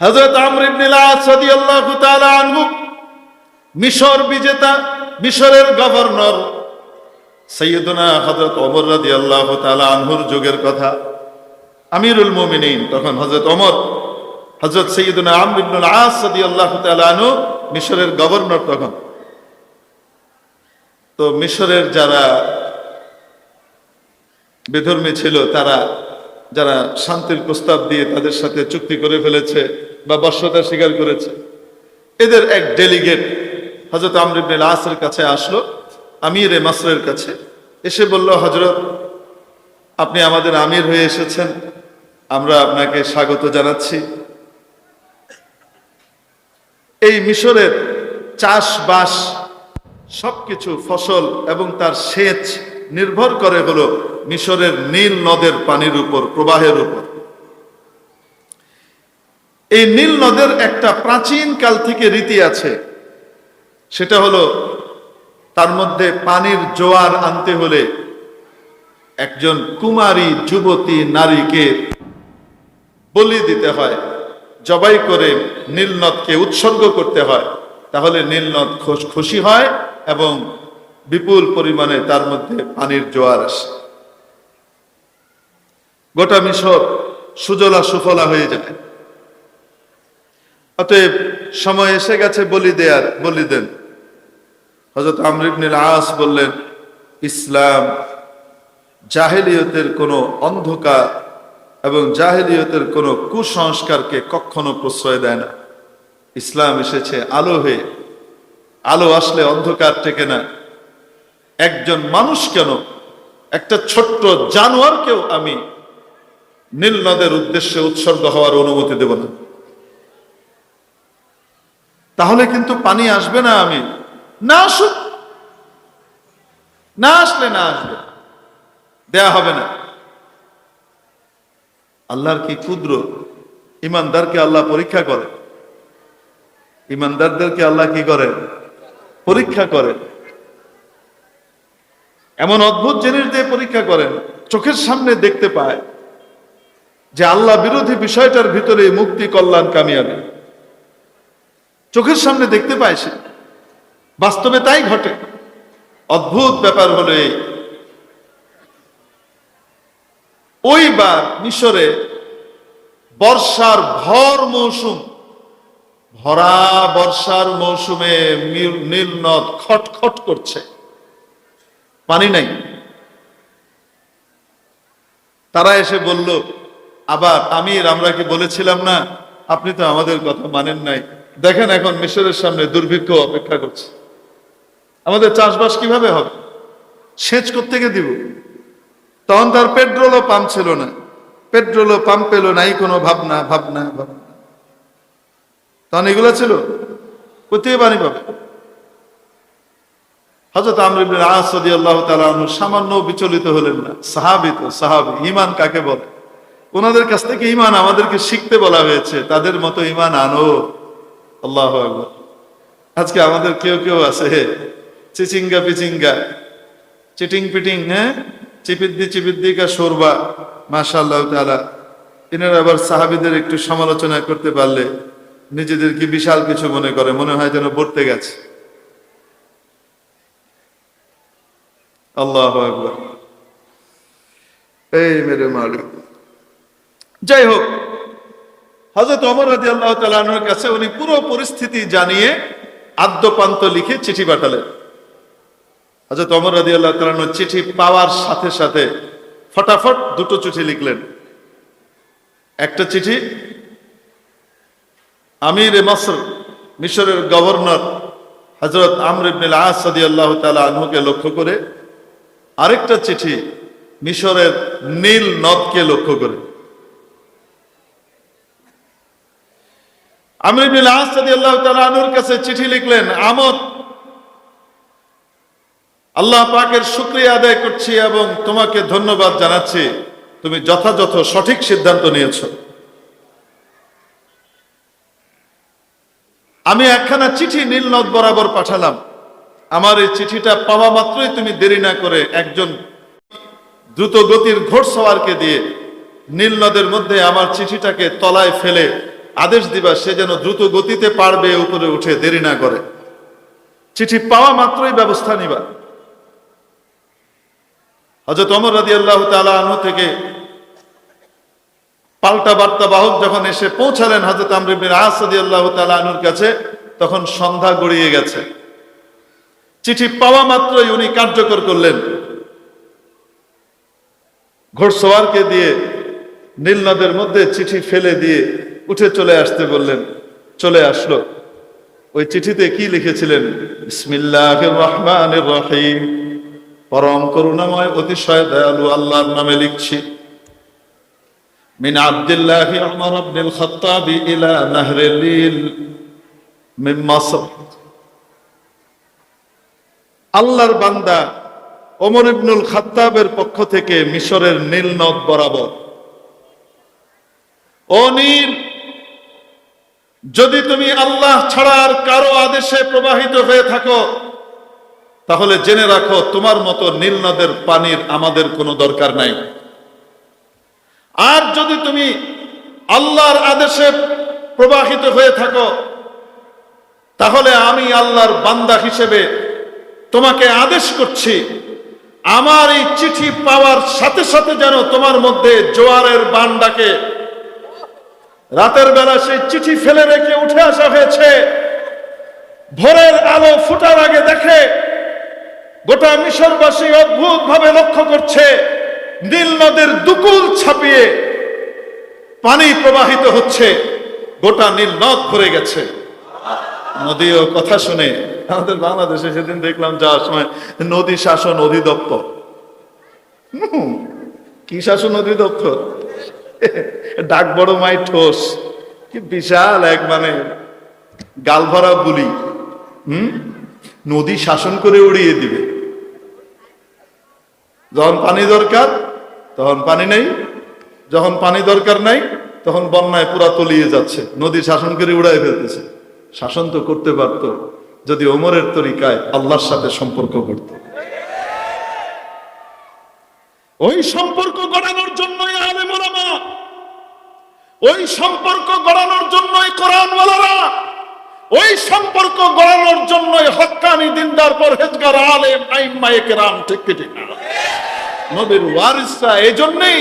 রাদিয়াল্লাহু আনহু, মিশর বিজেতা, মিশরের গভর্নর সৈয়দনা হযরত ওমর রাদিয়াল্লাহু তাআলা আনহুর যুগের কথা। আমিরুল মুমিনিন, তখন হযরত ওমর, হযরত সৈয়দনা আমর ইবনে আস রাদিয়াল্লাহু তাআলা আনহু, মিশরের গভর্নর তখন। তো মিশরের যারা বেধর্মী ছিল, তারা যারা শান্তির প্রস্তাব দিয়ে তাদের সাথে চুক্তি করে ফেলেছে বা বর্ষতা স্বীকার করেছে। এদের এক ডেলিগেট হজরত আমরিবনুল আসের কাছে আসলো, আমির এ মাসরের কাছে। এসে বলল হজরত আপনি আমাদের আমির হয়ে এসেছেন। আমরা আপনাকে স্বাগত জানাচ্ছি। এই মিশরের চাষবাস সবকিছু ফসল এবং তার সেচ নির্ভর করে হলো মিশরের নীল নদের পানির উপর, প্রবাহের উপর। এই নীল নদের একটা প্রাচীন কাল থেকে রীতি আছে। সেটা হলো, তার মধ্যে পানির জোয়ার আনতে হলে একজন কুমারী যুবতী নারীকে বলি দিতে হয়, জবাই করে নীলনদকে উৎসর্গ করতে হয়। তাহলে নীলনদ খোশ- খুশি হয় এবং বিপুল পরিমাণে তার মধ্যে পানির জোয়ার আসে। গোটা মিশর সুজলা সুফলা হয়ে যায়। অতএব সময় এসে গেছে বলি দেয়ার, বলি দেন। হজরত আমরিবনীল আস বললেন, ইসলাম জাহেলিয়তের কোনো অন্ধকার এবং জাহেলিয়তের কোনো কুসংস্কারকে কখনো প্রশ্রয় দেয় না। ইসলাম এসেছে আলো হয়ে, আলো আসলে অন্ধকার টেকে না। একজন মানুষ কেন? একটা ছোট্ট জানোয়ারকেও আমি নীল নদের উদ্দেশ্যে উৎসর্গ হওয়ার অনুমতি দেব না। তাহলে কিন্তু পানি আসবে না আমি। না আসুক। না আসলে না আসবে। দেয়া হবে না। আল্লাহর কি ক্ষুদ্র ইমানদারকে আল্লাহ পরীক্ষা করে। ইমানদারদেরকে আল্লাহ কি করেন পরীক্ষা করে। এমন অদ্ভুত জিনিস দিয়ে পরীক্ষা করেন চোখের সামনে দেখতে পায় যে আল্লাহ বিরোধী বিষয়টার ভিতরে মুক্তি, কল্যাণ, কামিয়াবি। চোখের সামনে দেখতে পায় সে। বাস্তবে তাই ঘটে। অদ্ভুত ব্যাপার হলো এই। ওইবার মিশরে বর্ষার ভর মৌসুম, ভরা বর্ষার মৌসুমে নীল- নীল নদ খটখট করছে। পানি নাই। তারা এসে বলল, আবার আমির, আমরা কি বলেছিলাম না? আপনি তো আমাদের কথা মানেন নাই। দেখেন এখন মিশরের সামনে দুর্ভিক্ষ অপেক্ষা করছে। আমাদের চাষবাস কীভাবে হবে? সেচ কোত্থেকে দিব? তখন তার পেট্রোলও পাম্প ছিল না। পেট্রোলও পাম্প পেল নাই, কোনো ভাবনা ভাবনা ভাবনা। তখন এগুলো ছিল। কোথায় পানি পাবে? হজরত আমর ইবনে আল্লাহ তাআলা সামান্য বিচলিত হলেন না। সাহাবী তো, সাহাবী। ঈমান কাকে বলে? ওনাদের কাছ থেকে ইমান আমাদেরকে শিখতে বলা হয়েছে। তাদের মতো ঈমান আনো। আল্লাহু আজকে আমাদের কেউ কেউ আছে, চিচিঙ্গা পিচিঙ্গা চিটিং পিটিং হ্যাঁ? চিপিদ্দি চিপিদ্দি কা সরবা মাশাআল্লাহ তাআলা। এনারা আবার সাহাবিদের একটু সমালোচনা করতে পারলে নিজেদেরকে বিশাল কিছু মনে করে, মনে হয় যেন পড়তে গেছে। আল্লাহ এই মেরে মালিক যাই হোক হজরত অমর রাজি আল্লাহ তালানোর কাছে উনি পুরো পরিস্থিতি জানিয়ে আদ্যপান্ত লিখে চিঠি পাঠালেন। হজরত অমর রাজি আল্লাহ তালানোর চিঠি পাওয়ার সাথে সাথে ফটাফট দুটো চিঠি লিখলেন। একটা চিঠি, আমির মসর, মিশরের গভর্নর হজরত আমর ইবনুল আস রাদিয়াল্লাহু তাআলা আনহুকে লক্ষ্য করে, আরেকটা চিঠি মিশরের নীল নদকে লক্ষ্য করে। আমর ইবনুল আস রাদিয়াল্লাহু তাআলা আনহুর কাছে চিঠি লিখলেন আমদ আল্লাহ পাকের শুকরিয়া আদায় করছি এবং তোমাকে ধন্যবাদ জানাচ্ছি। তুমি যথাযথ সঠিক সিদ্ধান্ত নিয়েছো। আমি একখানা চিঠি নীল নদ বরাবর পাঠালাম। আমার এই চিঠিটা পাওয়া মাত্রই তুমি দেরি না করে একজন দ্রুত গতির ঘোড়সওয়ারকে দিয়ে নীল নদের মধ্যে আমার চিঠিটাকে তলায় ফেলে আদেশ দিবা, সে যেন দ্রুত গতিতে পারবে, উপরে উঠে দেরি না করে। চিঠি পাওয়া মাত্রই ব্যবস্থা নিবা। হজরত অমর রাজি আল্লাহ তালু থেকে পাল্টা বার্তা বাহক যখন এসে পৌঁছালেন হজরত আমরিবিন আসাদি আল্লাহ তালুর কাছে, তখন সন্ধ্যা গড়িয়ে গেছে। চিঠি পাওয়া মাত্রই উনি কার্যকর করলেন। ঘোড়সওয়ারকে দিয়ে নীল নদের মধ্যে চিঠি ফেলে দিয়ে উঠে চলে আসতে বললেন, চলে আসলো। ওই চিঠিতে কি লিখেছিলেন? পরম করুণাময়, অতিশয় দয়ালু আল্লাহর নামে লিখছি। মিন নীল মিন মাসর। আল্লাহর বান্দা ওমর ইবনুল খাত্তাবের পক্ষ থেকে মিশরের নীল নদ বরাবর। নীল যদি তুমি আল্লাহ ছাড়া আর কারও আদেশে প্রবাহিত হয়ে থাকো, তাহলে জেনে রাখো তোমার মতো নীল নদের পানির আমাদের কোনো দরকার নাই। আর যদি তুমি আল্লাহর আদেশে প্রবাহিত হয়ে থাকো, তাহলে আমি আল্লাহর বান্দা হিসেবে তোমাকে আদেশ করছি, আমার এই চিঠি পাওয়ার সাথে সাথে যেন তোমার মধ্যে জোয়ারের বান ডাকে। রাতের বেলা সেই চিঠি ফেলে রেখে উঠে আসা হয়েছে। ভোরের আলো ফুটার আগে দেখে গোটা মিশরবাসী অদ্ভুত ভাবে লক্ষ্য করছে, নীল নদের দুকুল ছাপিয়ে পানি প্রবাহিত হচ্ছে, গোটা নীল নদ ভরে গেছে। নদীও কথা শুনে, আমাদের বাংলাদেশে সেদিন দেখলাম যাওয়ার সময় নদী শাসন অধিদপ্তর। কি শাসন অধিদপ্তর? ডাক বড় মাই ঠোস। কি বিশাল এক মানে গাল ভরা বুলি। হুম? নদী শাসন করে উড়িয়ে দিবে। যখন পানি দরকার, তখন পানি নেই। যখন পানি দরকার নাই, তখন বন্যায় পুরা তলিয়ে যাচ্ছে। নদী শাসন করে উড়াই ফেলতেছে। শাসন তো করতে পারত, যদি ওমরের তরিকায় আল্লাহর সাথে সম্পর্ক করত। ওই সম্পর্ক গড়ানোর জন্যই আলেম ওই সম্পর্ক গড়ানোর জন্যই কোরআনওয়ালারা ওই সম্পর্ক গড়ানোর জন্যই হক্কানি দিনদার পরহেজগার আলেম আইম্মায়ে কেরাম ঠিক ঠিক? নবীর এই জন্যই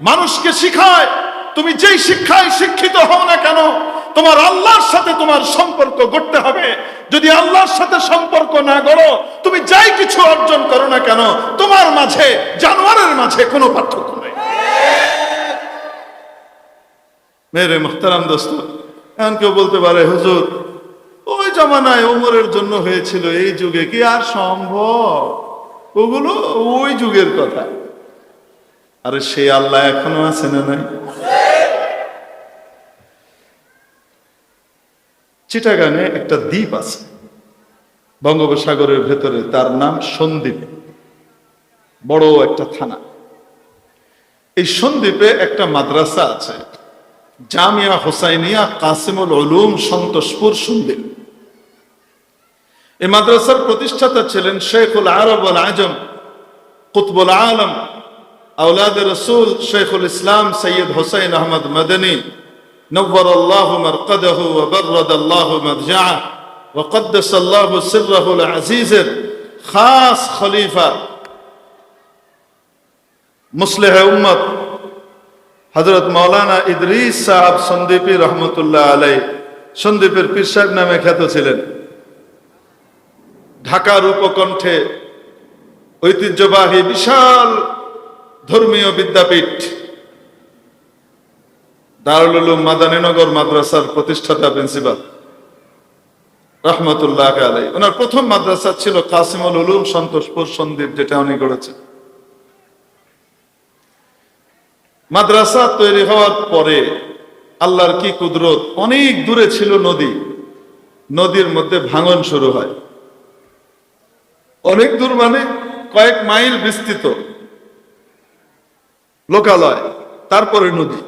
মানুষকে শিখায়, তুমি যেই শিক্ষায় শিক্ষিত হও না কেন তোমার আল্লাহর সাথে তোমার সম্পর্ক গড়তে হবে। যদি আল্লাহর সাথে সম্পর্ক না গড়ো, তুমি যাই কিছু অর্জন করো না কেন, তোমার মাঝে, জানোয়ারের মাঝে কোনো পার্থক্য নেই। মেরে মোহতারাম দোস্ত, এখন কেউ বলতে পারে, হুজুর, ওই জমানায় ওমরের জন্য হয়েছিল এই যুগে কি আর সম্ভব? ওগুলো ওই যুগের কথা। আরে সেই আল্লাহ এখনও আছে না নাই? চিটাগানে একটা দ্বীপ আছে। বঙ্গোপসাগরের ভেতরে তার নাম সন্দ্বীপ। বড় একটা থানা। এই সন্দ্বীপে একটা মাদ্রাসা আছে। জামিয়া হোসাইনিয়া কাসিমুল উলুম সন্তোষপুর সন্দ্বীপ। এই মাদ্রাসার প্রতিষ্ঠাতা ছিলেন শেখুল আরব আল আজম, কুতবুল আলম আউলাদ রসুল শেখুল ইসলাম সৈয়দ হোসাইন আহমদ মদনী نور الله مرقده وبرد الله مرجعه وقدس الله سره العزيز خاص خليفة মুসলেহ উম্মত হজরত মৌলানা ইদরিস সাহাব সন্দীপী রহমতুল্লাহ আলাই সন্দীপের পীর সাহেব নামে খ্যাত ছিলেন ঢাকার উপকণ্ঠে ঐতিহ্যবাহী বিশাল ধর্মীয় বিদ্যাপীঠ দারুল উলুম মাদানীনগর মাদ্রাসার প্রতিষ্ঠাতা প্রিন্সিপাল রহমতুল্লাহ আলাই ওনার প্রথম মাদ্রাসা ছিল কাসিমুল উলুম সন্তোষপুর সন্দীপ, যেটা উনি গড়েছেন। মাদ্রাসা তৈরি হওয়ার পরে আল্লাহর কি কুদরত? অনেক দূরে ছিল নদী। নদীর মধ্যে ভাঙন শুরু হয়। অনেক দূর মানে কয়েক মাইল বিস্তৃত। লোকালয়, তারপরে নদী।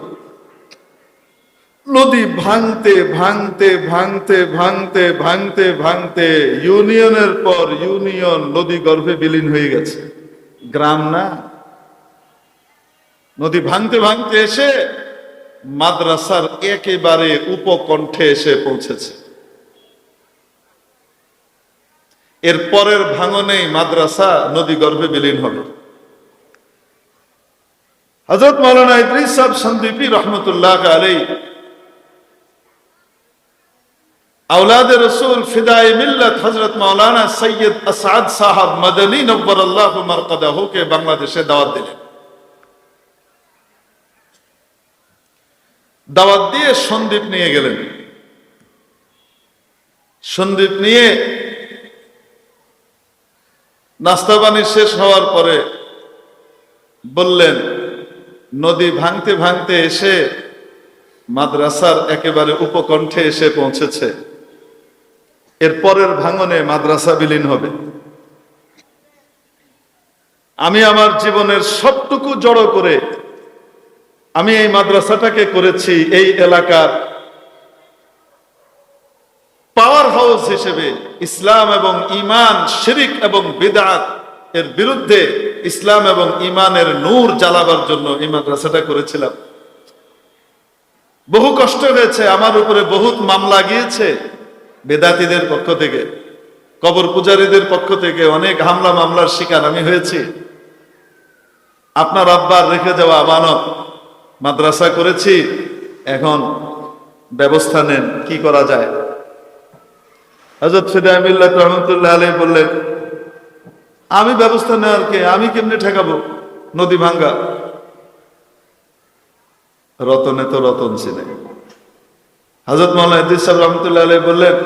নদী ভাঙতে ভাঙতে ভাঙতে ভাঙতে ভাঙতে ভাঙতে ইউনিয়নের পর ইউনিয়ন নদী গর্ভে বিলীন হয়ে গেছে। গ্রাম না। নদী ভাঙতে ভাঙতে এসে মাদ্রাসার একেবারে উপকণ্ঠে এসে পৌঁছেছে। এর পরের ভাঙনেই মাদ্রাসা নদী গর্ভে বিলীন হবে। হজরত মৌলানা ইদ্রিস সাহেব সন্দীপী রহমতুল্লাহ আলাই اولاد رسول فدائے ملت حضرت مولانا সৈয়দ আসাদ সাহাব মদনী নব্বর আল্লাহ মারকাদাহুকে বাংলাদেশে দাওয়াত দিলেন দাওয়াত দিয়ে সন্দীপ নিয়ে গেলেন সন্দীপ নিয়ে নাস্তা পানি শেষ হওয়ার পরে বললেন নদী ভাঙতে ভাঙতে এসে মাদ্রাসার একেবারে উপকণ্ঠে এসে পৌঁছেছে এর পরের ভাঙনে মাদ্রাসা বিলীন হবে। আমি আমার জীবনের সবটুকু জড়ো করে আমি এই মাদ্রাসাটাকে করেছি এই এলাকার পাওয়ার হাউস হিসেবে ইসলাম এবং ইমান শিরিক এবং বিদাত এর বিরুদ্ধে ইসলাম এবং ইমানের নূর জ্বালাবার জন্য এই মাদ্রাসাটা করেছিলাম। বহু কষ্ট হয়েছে, আমার উপরে বহুত মামলা গিয়েছে। বেদাতিদের পক্ষ থেকে, কবর পূজারীদের পক্ষ থেকে অনেক হামলা মামলার শিকার আমি হয়েছি। আপনার আব্বার রেখে যাওয়া আমানত মাদ্রাসা করেছি, এখন ব্যবস্থা নেন, কি করা যায়? হজরত ফিদামিল্লাহ রহমতুল্লাহ আলী বললেন, আমি ব্যবস্থা নেওয়ার কে? আমি কেমনে ঠেকাবো? নদী ভাঙ্গা। রতনে তো রতন ছিলেন হজরত ইদ্রিস সাহেব রহমতুল্লাহ আলী বললেন,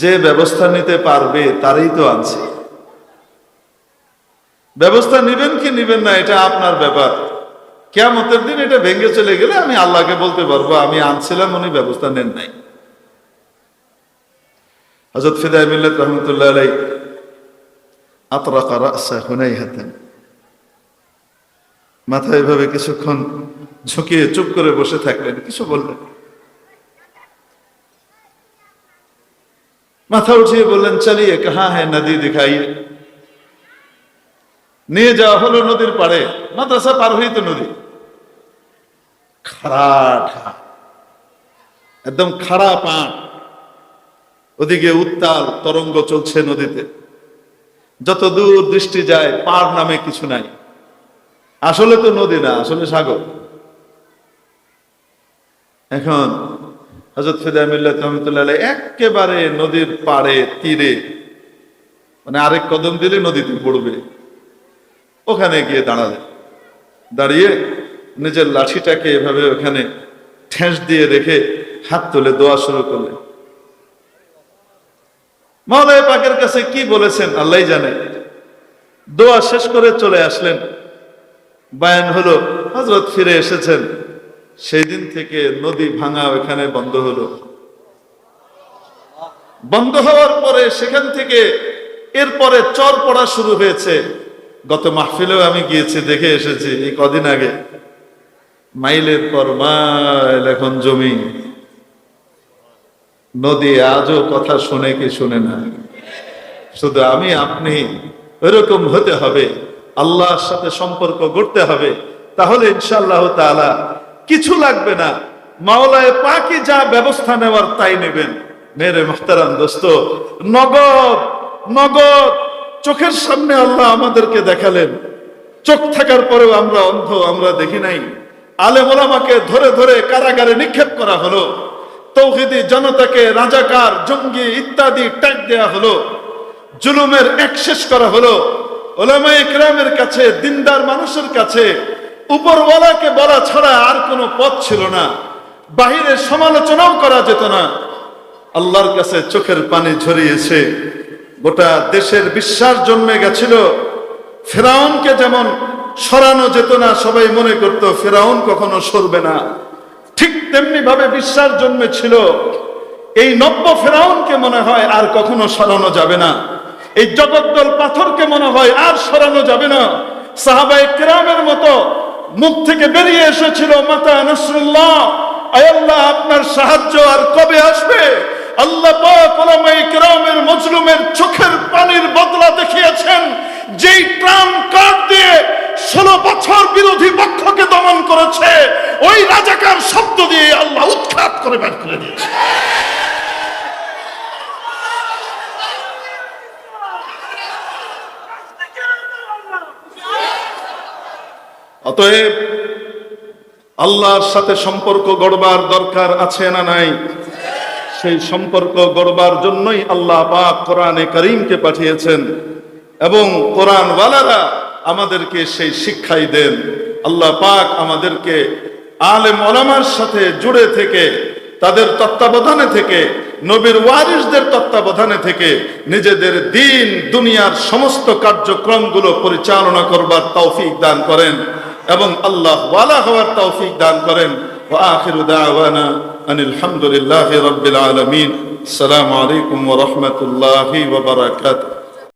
যে ব্যবস্থা নিতে পারবে তারই তো আনছি। ব্যবস্থা নিবেন কি নিবেন না, এটা আপনার ব্যাপার। কেমতের দিন এটা ভেঙে চলে গেলে আমি আল্লাহকে বলতে পারব, আমি আনছিলাম, উনি ব্যবস্থা নেন নাই। হজরত ফিদায় মিল্লাত রহমতুল্লাহ আলাই আতরাকা রাসা হুনাই হাতেন মাথায় এভাবে কিছুক্ষণ ঝুঁকিয়ে চুপ করে বসে থাকলেন, কিছু বললেন মাথা উঠিয়ে বললেন, চালিয়ে, কাহা হ্যাঁ নদী দিখাইয়ে? নিয়ে যাওয়া হলো নদীর পাড়ে। মাদ্রাসা পার হইতে নদী। খাড়া একদম খাড়া পান। ওদিকে উত্তাল তরঙ্গ চলছে নদীতে। যত দূর দৃষ্টি যায়, পার নামে কিছু নাই। আসলে তো নদী না, আসলে সাগর। এখন হজরত ফিদা মিল্লাত রহমতুল্লাহ একেবারে নদীর পাড়ে, তীরে মানে আরেক কদম দিলে নদীতে পড়বে। ওখানে গিয়ে দাঁড়ালেন দাঁড়িয়ে নিজের লাঠিটাকে এভাবে ওখানে ঠেস দিয়ে রেখে হাত তুলে দোয়া শুরু করলেন। মহলায় পাকের কাছে কি বলেছেন আল্লাহ জানে। দোয়া শেষ করে চলে আসলেন। বায়ান হলো হজরত ফিরে এসেছেন। সেই দিন থেকে নদী ভাঙা ওখানে বন্ধ হলো। বন্ধ হওয়ার পরে সেখান থেকে এরপরে চর পড়া শুরু হয়েছে। গত মাহফিলেও আমি গিয়েছি, দেখে এসেছি, এই কদিন আগে। মাইলের পর মাইল এখন জমি। নদী আজও কথা শুনে কি শুনে না। শুধু আমি, আপনি, ওইরকম হতে হবে। আল্লাহর সাথে সম্পর্ক গড়তে হবে। তাহলে ইনশাআল্লাহ তাআলা কিছু লাগবে না। মাওলায় পাকি যা ব্যবস্থা নেওয়ার তাই নেবেন। মেরে মোহতারাম দোস্ত, নগদ নগদ। চোখের সামনে আল্লাহ আমাদেরকে দেখালেন। চোখ থাকার পরেও আমরা অন্ধ, আমরা দেখি নাই। আলেম ওলামাকে ধরে ধরে কারাগারে নিক্ষেপ করা হলো। তৌহিদি জনতাকে রাজাকার, জঙ্গি ইত্যাদি ট্যাগ দেয়া হলো। জুলুমের এক শেষ করা হলো। ওলামা ইকরামের কাছে, দিনদার মানুষের কাছে উপরওয়ালাকে বলা ছাড়া আর কোনো পথ ছিল না। বাহিরে সমালোচনাও করা যেত না। আল্লাহর কাছে চোখের পানি ঝরিয়েছে। গোটা দেশের বিশ্বাস জন্মে গেছিল। ফেরাউনকে যেমন সরানো যেত না, সবাই মনে করত ফেরাউন কখনো সরবে না। ঠিক তেমনি ভাবে বিশ্বাস জন্মেছিল। এই নব্য ফেরাউনকে মনে হয় আর কখনো সরানো যাবে না। এই জগদ্দল পাথরকে মনে হয় আর সরানো যাবে না। সাহাবাই কেরামের মতো মুখ থেকে বেরিয়ে এসেছিল মাতা নসরুল্লাহ। আল্লাহ, আপনার সাহায্য আর কবে আসবে? আল্লাহ কেরামের মজলুমের চোখের পানির বদলা দেখিয়েছেন। যেই ট্রাম কার্ড দিয়ে ষোলো বছর বিরোধী পক্ষকে দমন করেছে, ওই রাজাকার শব্দ দিয়ে আল্লাহ উৎখাত করে বের করে দিয়েছে। অতএব আল্লাহর সাথে সম্পর্ক গড়বার দরকার আছে না নাই? সেই সম্পর্ক গড়বার জন্যই আল্লাহ পাক কোরআনে করিমকে পাঠিয়েছেন এবং কোরআন ওয়ালারা আমাদেরকে সেই শিক্ষাই দেন। আল্লাহ পাক আমাদেরকে আলেম ওলামার সাথে জুড়ে থেকে, তাদের তত্ত্বাবধানে থেকে, নবীর ওয়ারিসদের তত্ত্বাবধানে থেকে নিজেদের দিন, দুনিয়ার সমস্ত কার্যক্রমগুলো পরিচালনা করবার তৌফিক দান করেন। এবং আল্লাহ ওয়ালা হওয়ার তৌফিক দান করেন। ওয়া আখিরু আনিল হামদুলিল্লাহি রাব্বিল আলামিন। আসসালামু আলাইকুম ওয়া রাহমাতুল্লাহি